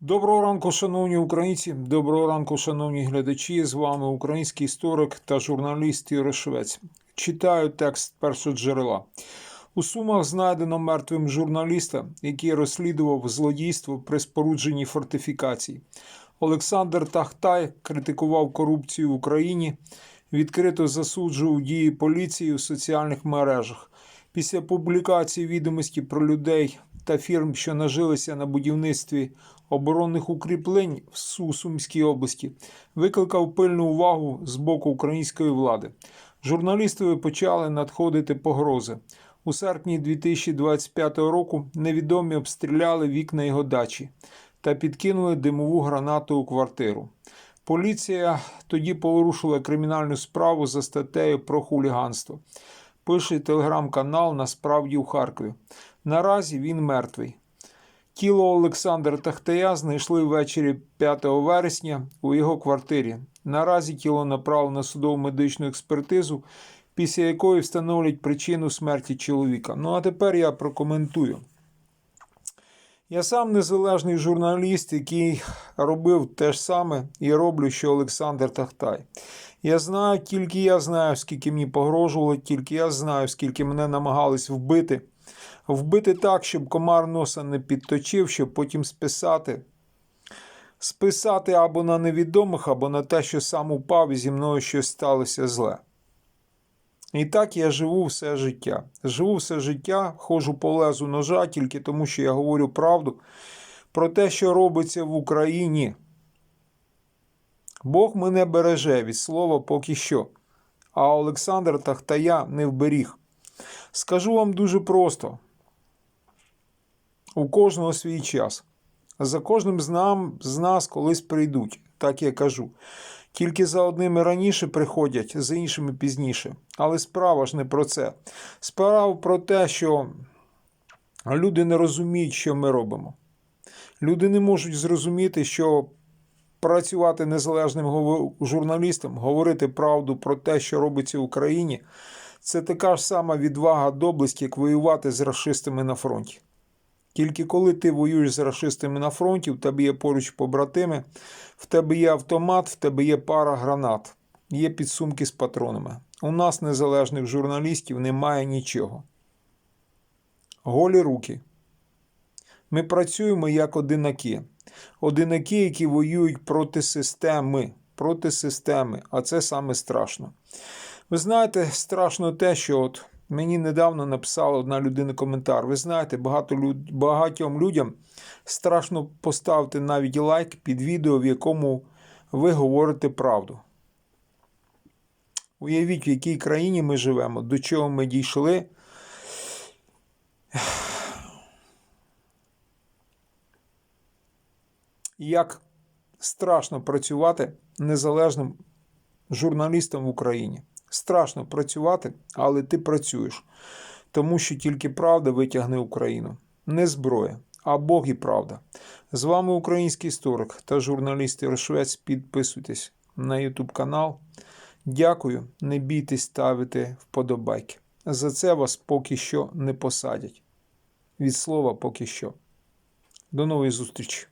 Доброго ранку, шановні українці. Доброго ранку, шановні глядачі. З вами український історик та журналіст Ігор Швець. Читаю текст першоджерела. У Сумах знайдено мертвим журналіста, який розслідував злодійство при спорудженні фортифікацій. Олександр Тахтай критикував корупцію в Україні, відкрито засуджував дії поліції у соціальних мережах. Після публікації відомості про людей та фірм, що нажилися на будівництві оборонних укріплень в Су- Сумській області, викликав пильну увагу з боку української влади. Журналістові почали надходити погрози. У серпні 2025 року невідомі обстріляли вікна його дачі та підкинули димову гранату у квартиру. Поліція тоді порушила кримінальну справу за статтею про хуліганство. Пише телеграм-канал Насправді у Харкові. Наразі він мертвий. Тіло Олександра Тахтая знайшли ввечері 5 вересня у його квартирі. Наразі тіло направлено на судову медичну експертизу, після якої встановлять причину смерті чоловіка. Ну а тепер я прокоментую. Я сам незалежний журналіст, який робив те ж саме і роблю, що Олександр Тахтай. Я знаю, тільки я знаю, скільки мені погрожували, тільки я знаю, скільки мене намагались вбити. Вбити так, щоб комар носа не підточив, щоб потім списати. Списати або на невідомих, або на те, що сам упав і зі мною щось сталося зле. І так я живу все життя. Живу все життя, ходжу по лезу ножа тільки тому, що я говорю правду про те, що робиться в Україні. Бог мене береже від слова поки що, а Олександр Тахтая не вберіг. Скажу вам дуже просто: у кожного свій час. За кожним з, нам, з нас колись прийдуть, так я кажу. Тільки за одними раніше приходять, за іншими пізніше. Але справа ж не про це. Справа про те, що люди не розуміють, що ми робимо. Люди не можуть зрозуміти, що працювати незалежним журналістом, говорити правду про те, що робиться в Україні, це така ж сама відвага доблесть, як воювати з расистами на фронті. Тільки коли ти воюєш з расистами на фронті, в тебе є поруч побратими, в тебе є автомат, в тебе є пара гранат, є підсумки з патронами. У нас, незалежних журналістів, немає нічого. Голі руки. Ми працюємо як одинаки. Одинаки, які воюють проти системи. Проти системи, а це саме страшно. Ви знаєте, страшно те, що от мені недавно написала одна людина коментар. Ви знаєте, багато люд... багатьом людям страшно поставити навіть лайк під відео, в якому ви говорите правду. Уявіть, в якій країні ми живемо, до чого ми дійшли. Як страшно працювати незалежним журналістом в Україні. Страшно працювати, але ти працюєш. Тому що тільки правда витягне Україну. Не зброя, а Бог і правда. З вами український історик та журналіст Рошвець. Підписуйтесь на YouTube канал. Дякую, не бійтесь ставити вподобайки. За це вас поки що не посадять. Від слова поки що. До нової зустрічі!